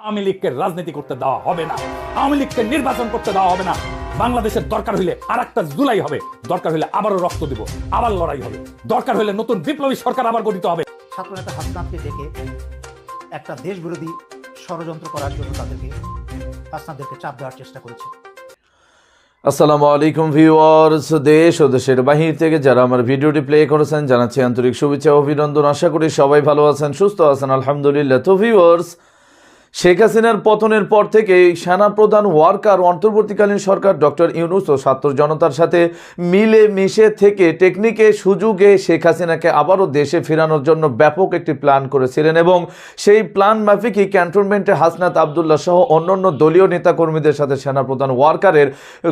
আওয়ামী লীগকে রাজনীতি করতে দেওয়া হবে না। আওয়ামী লীগকে নির্বাচন করতে দেওয়া হবে না। বাংলাদেশের দরকার হইলে আর একটা জুলাই হবে। দরকার হইলে আবারও রক্ত দিব। আবার লড়াই হবে। দরকার হইলে নতুন বিপ্লবী সরকার আবার গঠিত হবে। ছাত্রনেতা হাসনাতকে ডেকে একটা দেশ বিরোধী ষড়যন্ত্র করার জন্য তাদেরকে হাসনাতদেরকে চাপ দেওয়ার চেষ্টা করেছে। আসসালামু আলাইকুম ভিউয়ার্স দেশ ও দেশের বাহির থেকে যারা আমার ভিডিওটি প্লে করেছেন জানাচ্ছি আন্তরিক শুভেচ্ছা অভিনন্দন। আশা করি সবাই ভালো আছেন সুস্থ আছেন আলহামদুলিল্লাহ। তো ভিউয়ার্স শেখ হাসিনার পতনের পর থেকে সেনাপ্রধান ওয়ার্কার অন্তর্বর্তীকালীন সরকার ডক্টর ইউনুস ও ছাত্র জনতার সাথে মিলে মিশে থেকে টেকনিকে, সুযোগে শেখ হাসিনাকে আবারও দেশে ফেরানোর জন্য ব্যাপক একটি প্ল্যান করেছিলেন এবং সেই প্ল্যান মাফিকই ক্যান্টনমেন্টে হাসনাত আবদুল্লাহ সহ অন্যান্য দলীয় নেতাকর্মীদের সাথে সেনাপ্রধান ওয়ার্কারের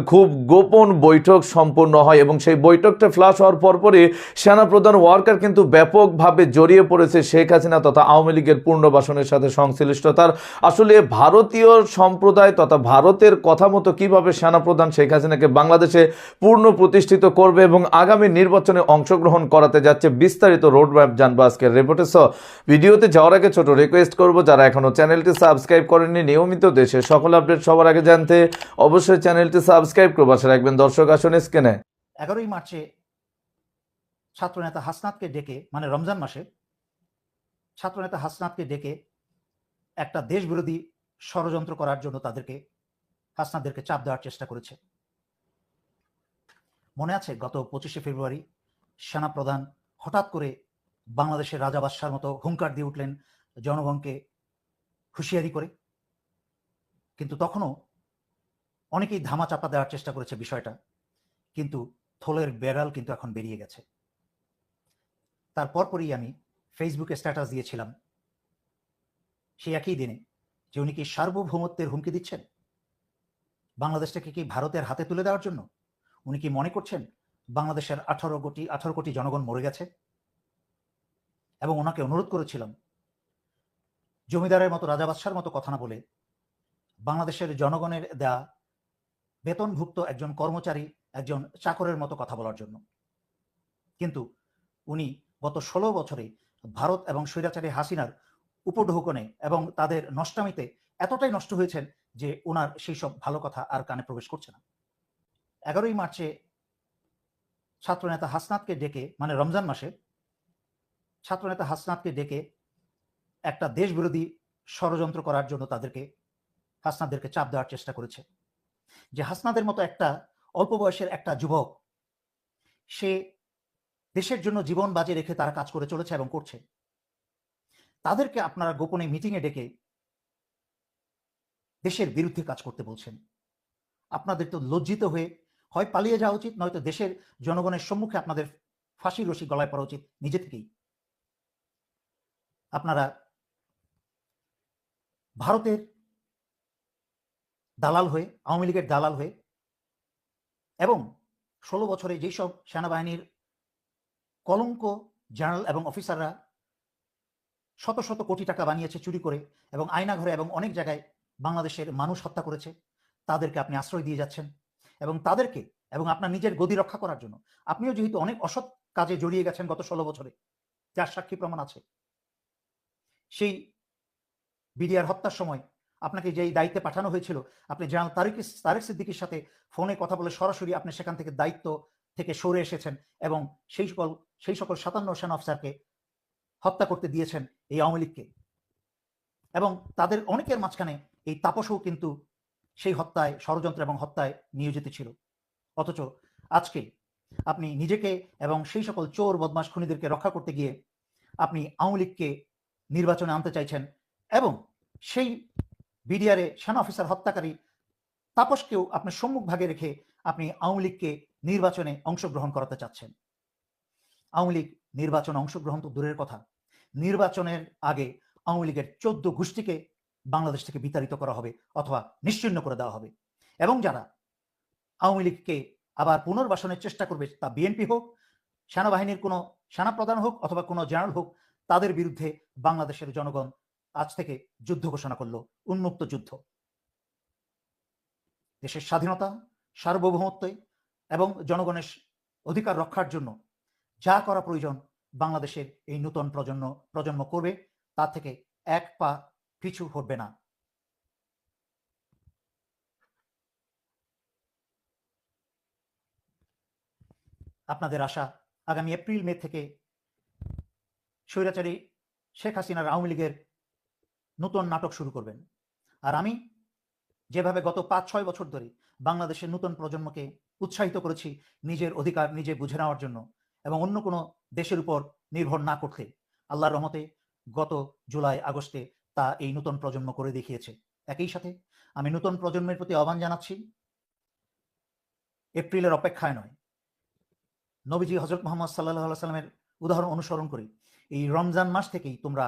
খুব গোপন বৈঠক সম্পন্ন হয় এবং সেই বৈঠকটা ফ্লাশ হওয়ার পরপরই সেনাপ্রধান ওয়ার্কার কিন্তু ব্যাপকভাবে জড়িয়ে পড়েছে শেখ হাসিনা তথা আওয়ামী লীগের পূর্ণবাসনের সাথে সংশ্লিষ্টতার আসলে ভারতীয় সম্প্রদায় তথা ভারতের কথা মতো কীভাবে সেনাপ্রধান শেখ হাসিনাকে বাংলাদেশে পূর্ণ প্রতিষ্ঠিত করবে এবং আগামী নির্বাচনে অংশগ্রহণ করাতে যাচ্ছে বিস্তারিত রোড ম্যাপ জানব আজকের রিপোর্টে সো ভিডিওতে যাওয়ার আগে ছোট রিকোয়েস্ট করব, যারা এখনও চ্যানেলটি সাবস্ক্রাইব করেননি, নিয়মিত দেশে সকল আপডেট সবার আগে জানতে অবশ্যই চ্যানেলটি সাবস্ক্রাইব করে পাশে রাখবেন। দর্শক, আসুন স্ক্রিনে এগারোই মার্চে ছাত্রনেতা হাসনাতকে ডেকে মানে রমজান মাসে, ছাত্রনেতা হাসনাতকে ডেকে একটা দেশ বিরোধী ষড়যন্ত্র করার জন্য তাদেরকে, হাসনাদেরকে চাপ দেওয়ার চেষ্টা করেছে। মনে আছে, গত পঁচিশে ফেব্রুয়ারি সেনাপ্রধান হঠাৎ করে বাংলাদেশের রাজা বাদশার মতো হুঙ্কার দিয়ে উঠলেন জনগণকে হুঁশিয়ারি করে। কিন্তু তখনও অনেকেই ধামা চাপা দেওয়ার চেষ্টা করেছে বিষয়টা। কিন্তু থলের বেড়াল কিন্তু এখন বেরিয়ে গেছে। তার পরপরই আমি ফেসবুকে স্ট্যাটাস দিয়েছিলাম। সেই একই দিনে যে উনি কি সার্বভৌমত্বের হুমকি দিচ্ছেন? বাংলাদেশটাকে কি ভারতের হাতে তুলে দেওয়ার জন্য? উনি কি মনে করছেন বাংলাদেশের আঠারো কোটি আঠারো কোটি জনগণ মরে গেছে? এবং ওনাকে অনুরোধ করেছিলাম, জমিদারের মতো, রাজা বাদশার মতো কথা না বলে বাংলাদেশের জনগণের দেয়া বেতনভুক্ত একজন কর্মচারী, একজন চাকরের মতো কথা বলার জন্য। কিন্তু উনি গত ষোলো বছরে ভারত এবং স্বৈরাচারী হাসিনার উপঢৌকনে এবং তাদের নষ্টামিতে এতটাই নষ্ট হয়েছেন যে ওনার সেই সব ভালো কথা আর কানে প্রবেশ করছে না। এগারোই মার্চে ছাত্রনেতা হাসনাতকে ডেকে মানে রমজান মাসে ছাত্রনেতা হাসনাতকে ডেকে একটা দেশ বিরোধী ষড়যন্ত্র করার জন্য তাদেরকে, হাসনাতদেরকে চাপ দেওয়ার চেষ্টা করেছে। যে হাসনাদের মতো একটা অল্প বয়সের একটা যুবক, সে দেশের জন্য জীবন বাজি রেখে তারা কাজ করে চলেছে এবং করছে। তাদেরকে আপনারা গোপনে মিটিংয়ে ডেকে দেশের বিরুদ্ধে কাজ করতে বলছেন। আপনাদের তো লজ্জিত হয়ে হয় পালিয়ে যাওয়া উচিত, নয়তো দেশের জনগণের সম্মুখে আপনাদের ফাঁসি রশি গলায় পড়া উচিত নিজে থেকেই। আপনারা ভারতের দালাল হয়ে, আওয়ামী লীগের দালাল হয়ে এবং ষোলো বছরে যেসব সেনাবাহিনীর কলঙ্ক জেনারেল এবং অফিসাররা শত শত কোটি টাকা বানিয়েছে চুরি করে এবং আয়নাঘরে এবং অনেক জায়গায় বাংলাদেশের মানুষ হত্যা করেছে। তাদেরকে আপনি আশ্রয় দিয়ে যাচ্ছেন এবং তাদেরকে এবং আপনার নিজের গদি রক্ষা করার জন্য। আপনিও যেহেতু অনেক অসৎ কাজে জড়িয়ে গেছেন গত ষোলো বছরে, যার সাক্ষী প্রমাণ আছে। সেই বিডিআর হত্যার সময় আপনাকে যেই দায়িত্বে পাঠানো হয়েছিল, আপনি জেনারেল তারিক তারেক সিদ্দিকির সাথে ফোনে কথা বলে সরাসরি আপনি সেখান থেকে দায়িত্ব থেকে সরে এসেছেন এবং সেই সকল সেই সকল সাতান্ন সেনা অফিসারকে হত্যা করতে দিয়েছেন এই আওয়ামী লীগকে। এবং তাদের অনেকের মাঝখানে এই তাপসও কিন্তু সেই হত্যায়, ষড়যন্ত্র এবং হত্যায় নিয়োজিত ছিল। অথচ আজকে আপনি নিজেকে এবং সেই সকল চোর বদমাস খুনিদেরকে রক্ষা করতে গিয়ে আপনি আওয়ামী লীগকে নির্বাচনে আনতে চাইছেন এবং সেই বিডিআরে সেনা অফিসার, হত্যাকারী তাপসকেও আপনি সম্মুখ ভাগে রেখে আপনি আওয়ামী লীগকে নির্বাচনে অংশগ্রহণ করাতে চাচ্ছেন। আওয়ামী লীগ নির্বাচনে অংশগ্রহণ তো দূরের কথা। নির্বাচনের আগে আওয়ামী লীগের চোদ্দ গোষ্ঠীকে বাংলাদেশ থেকে বিতাড়িত করা হবে অথবা নিশ্চিন্ন করে দেওয়া হবে। এবং যারা আওয়ামী লীগকে আবার পুনর্বাসনের চেষ্টা করবে তা বিএনপি হোক, সেনাবাহিনীর কোনো সেনাপ্রধান হোক অথবা কোনো জেনারেল হোক, তাদের বিরুদ্ধে বাংলাদেশের জনগণ আজ থেকে যুদ্ধ ঘোষণা করল, উন্মুক্ত যুদ্ধ। দেশের স্বাধীনতা, সার্বভৌমত্ব এবং জনগণের অধিকার রক্ষার জন্য যা করা প্রয়োজন বাংলাদেশের এই নূতন প্রজন্ম প্রজন্ম করবে তা থেকে এক পা পিছু হবে না। আপনাদের আশা আগামী এপ্রিল, মে থেকে স্বৈরাচারী শেখ হাসিনার আওয়ামী লীগের নূতন নাটক শুরু করবেন। আর আমি যেভাবে গত পাঁচ, ছয় বছর ধরে বাংলাদেশের নতুন প্রজন্মকে উৎসাহিত করেছি নিজের অধিকার নিজে বুঝে নেওয়ার জন্য এবং অন্য কোনো দেশের উপর নির্ভর না করতে আল্লাহর রহমতে গত জুলাই, আগস্টে তা এই নতুন প্রজন্ম করে দেখিয়েছে। একই সাথে আমি নতুন প্রজন্মের প্রতি আহ্বান জানাচ্ছি, এপ্রিলের অপেক্ষায় নয়। নবীজি হজরত মোহাম্মদ সাল্লাহ সাল্লামের উদাহরণ অনুসরণ করে। এই রমজান মাস থেকেই তোমরা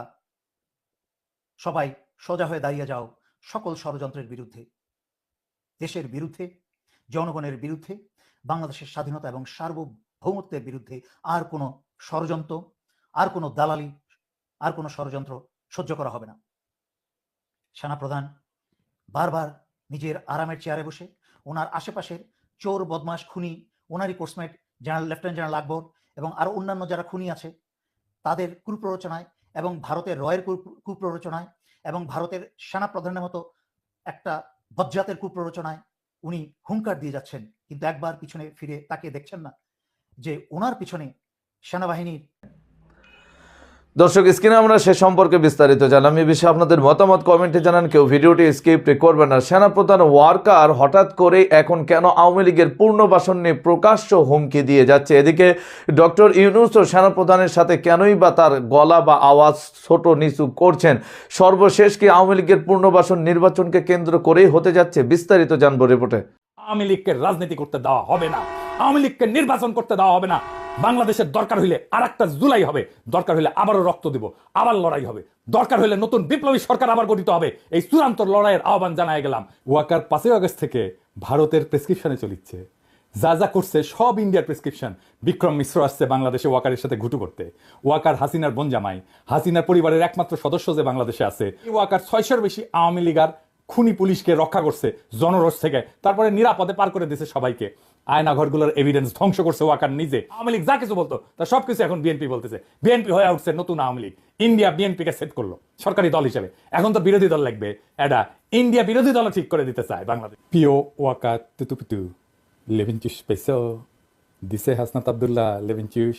সবাই সোজা হয়ে দাঁড়িয়ে যাও সকল ষড়যন্ত্রের বিরুদ্ধে, দেশের বিরুদ্ধে, জনগণের বিরুদ্ধে, বাংলাদেশের স্বাধীনতা এবং সার্বভৌমত্বের বিরুদ্ধে আর কোনো ষড়যন্ত্র, আর কোনো দালালি, আর কোনো ষড়যন্ত্র সহ্য করা হবে না। সেনাপ্রধান বারবার নিজের আরামের চেয়ারে বসে ওনার আশেপাশের চোর বদমাস খুনি, ওনারই coursemate, general, lieutenant general Akbar এবং আরও অন্যান্য যারা খুনি আছে, তাদের কুপ্ররোচনায় এবং ভারতের রয়ের কুপ্ররোচনায় এবং ভারতের সেনা প্রধানের মতো একটা বজ্জাতের কুপ্ররোচনায় উনি হুঙ্কার দিয়ে যাচ্ছেন। কিন্তু একবার পিছনে ফিরে তাকিয়ে দেখছেন না যে ওনার পিছনে সেনাবাহিনীর দর্শক স্ক্রিনে আমরা সে সম্পর্কে বিস্তারিত জানলাম। এ বিষয়ে আপনাদের মতামত কমেন্টে জানান। কেউ ভিডিওটি স্কিপ করবেন না। সেনাপ্রধান ওয়ার্কার হঠাৎ করে এখন কেন আওয়ামী লীগের পূর্ণবাসন নিয়ে প্রকাশ্য হুমকি দিয়ে যাচ্ছে? এদিকে ডক্টর ইউনুস ও সেনাপ্রধানের সাথে কেনই বা তার গলা বা আওয়াজ ছোট নিচু করছেন? সর্বশেষ কি আওয়ামী লীগের পূর্ণবাসন নির্বাচনকে কেন্দ্র করেই হতে যাচ্ছে? বিস্তারিত জানব রিপোর্টে। আওয়ামী লীগকে রাজনীতি করতে দেওয়া হবে না। আওয়ামী লীগকে নির্বাচন করতে দেওয়া হবে না। বাংলাদেশের দরকার হইলে আর একটা জুলাই হবে। দরকার হইলে আবারও রক্ত দিব, আবার লড়াই হবে। দরকার হইলে নতুন বিপ্লবী সরকার আবার গঠিত হবে। এই চূড়ান্ত লড়াইয়ের আহ্বান জানায় গেলাম। ওয়াকার পাঁচই আগস্ট থেকে ভারতের প্রেসক্রিপশনে চলিচ্ছে। যা যা করছে সব ইন্ডিয়ার প্রেসক্রিপশন। বিক্রম মিশ্র আসছে বাংলাদেশে ওয়াকারের সাথে ঘুটু করতে। ওয়াকার হাসিনার বোন জামাই, হাসিনার পরিবারের একমাত্র সদস্য যে বাংলাদেশে আছে। ওয়াকার ছয়শোর বেশি আওয়ামী লীগার খুনি পুলিশকে রক্ষা করছে জনরোষ থেকে। তারপরে নিরাপদে পার করে দিয়েছে সবাইকে। আয়নাঘরগুলোর এভিডেন্স ধ্বংস করছে ওয়াকার নিজে। আওয়ামী লীগ যা কিছু বলতো, তা সব কিছু এখন বিএনপি বলতেছে। বিএনপি হয়ে উঠছে নতুন আওয়ামী লীগ। ইন্ডিয়া বিএনপিকে সেট করল, সরকারি দল হিসেবে। এখন তো বিরোধী দল লাগবে। এটা ইন্ডিয়া বিরোধী দল ঠিক করে দিতে চায় বাংলাদেশ। পিও ওয়াকা, তুতুপিতু লেভিন চুস পেসো দিছে হাসনাত আবদুল্লাহ লেভিন চুস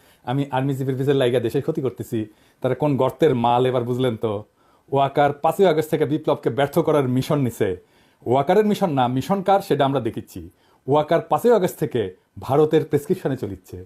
আমি আর্মি চিফের পিছের লাইগা দেশের ক্ষতি করতেছি। তারা কোন গর্তের মাল এবার বুঝলেন তো? ওয়াকার পাঁচই আগস্ট থেকে বিপ্লবকে ব্যর্থ করার মিশন নিছে। ওয়াকারের মিশন না, মিশন কার সেটা আমরা দেখিচ্ছি। ওয়াকার পাঁচই আগস্ট থেকে ভারতের প্রেসক্রিপশনে চলিচ্ছে।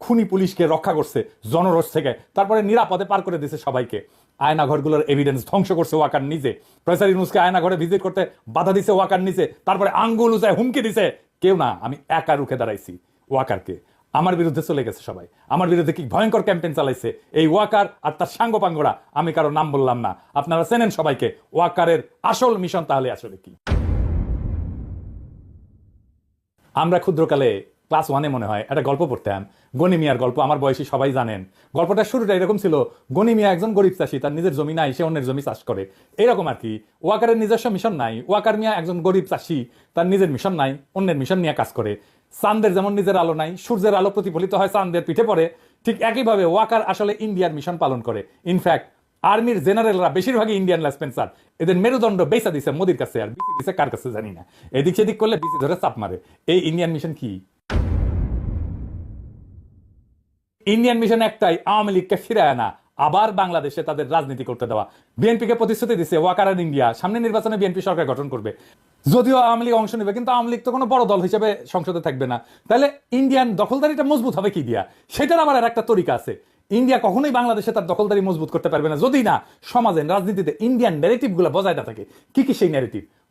খুনি পুলিশকে রক্ষা করছে জনরোষ থেকে। তারপরে নিরাপদে পার করে দিয়েছে সবাইকে। আয়নাঘরগুলোর এভিডেন্স ধ্বংস করছে ওয়াকার নিজে। প্রফেসর ইউনুসকে আয়নাঘরে ভিজিট করতে বাধা দিছে ওয়াকার নিচে তারপরে আঙ্গুল উজায় হুমকি দিছে। কেউ না, আমি একা রুখে দাঁড়াইছি ওয়াকারকে। আমার বিরুদ্ধে চলে গেছে সবাই। আমার বিরুদ্ধে কি ভয়ঙ্কর ক্যাম্পেইন চালাইছে? এই ওয়াকার আর তার সাঙ্গপাঙ্গরা, আমি কারও নাম বললাম না। আপনারা চেনেন সবাইকে, ওয়াকারের আসল মিশন তাহলে আসলে কি? আমরা ক্ষুদ্রকালে ক্লাস ওয়ানে মনে হয়, একটা গল্প পড়তাম গনি মিয়ার গল্প, আমার বয়সী সবাই জানেন। গল্পটার শুরুটা এরকম ছিল, গনি মিয়া একজন গরিব চাষি, তার নিজের জমি নাই, সে অন্যের জমি চাষ করে। এরকম আর কি, ওয়াকারের নিজস্ব মিশন নাই, ওয়াকার মিয়া একজন গরিব চাষি, তার নিজের মিশন নাই, অন্যের মিশন নিয়ে কাজ করে। চান্দের যেমন নিজের আলো নাই, সূর্যের আলো প্রতিফলিত হয় চান্দের পিঠে পড়ে, ঠিক একইভাবে ওয়াকার আসলে ইন্ডিয়ার মিশন পালন করে। ইনফ্যাক্ট আর্মির জেনারেলরা বেশিরভাগই ইন্ডিয়ান লেসপেন্সার এদের মেরুদণ্ড বেসা দিছে মোদির কাছে, আর বিসি দিছে কার কাছে জানি না। এদিক সেদিক করলে বিসি ধরে চাপ মারে। এই ইন্ডিয়ান মিশন কি? ইন্ডিয়ান মিশন একটাই, আওয়ামী লীগকে ফিরায় না আবার বাংলাদেশে তাদের রাজনীতি করতে দেওয়া। বিএনপিকে প্রতিশ্রুতি দিচ্ছে ওয়াকার ইন্ডিয়া। সামনে নির্বাচনে বিএনপি সরকার গঠন করবে। যদিও আওয়ামী লীগ অংশ নেবে, কিন্তু আওয়ামী লীগ তো কোনো বড় দল হিসেবে সংসদে থাকবে না। তাহলে ইন্ডিয়ান দখলদারিটা মজবুত হবে কি দিয়া? সেটার আবার আর একটা তরিকা আছে। ইন্ডিয়া কখনোই বাংলাদেশে তার দখলদারি মজবুত করতে পারবে না। যদি না, সমাজে, রাজনীতিতে ইন্ডিয়ান ন্যারেটিভগুলো বজায় না থাকে, কি কি সেই ন্যারেটিভ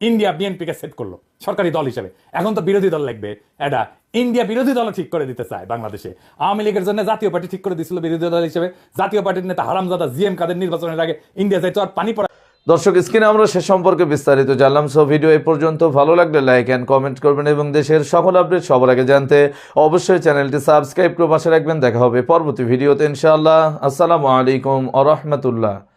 ইন্ডিয়া বিএনপিকে সেট করল, সরকারি দল হিসেবে। এখন তো বিরোধী দল লাগবে। এটা ইন্ডিয়া বিরোধী দল ঠিক করে দিতে চায় বাংলাদেশে। আওয়ামী লীগের জন্য জাতীয় পার্টি ঠিক করে দিয়েছিল বিরোধী দল হিসেবে। জাতীয় পার্টির নেতা হারামজাদা জিএম কাদের নির্বাচনের আগে ইন্ডিয়া যাইতো আর পানি পড়া দর্শক, স্ক্রিনে আমরা সে সম্পর্কে বিস্তারিত জানলাম। সো ভিডিও এই পর্যন্ত ভালো লাগলে লাইক অ্যান্ড কমেন্ট করবেন এবং দেশের সকল আপডেট সবার আগে জানতে অবশ্যই চ্যানেলটি সাবস্ক্রাইব করে পাশে রাখবেন। দেখা হবে পরবর্তী ভিডিওতে ইনশাআল্লাহ। আসসালামু আলাইকুম আ রহমতুল্লাহ।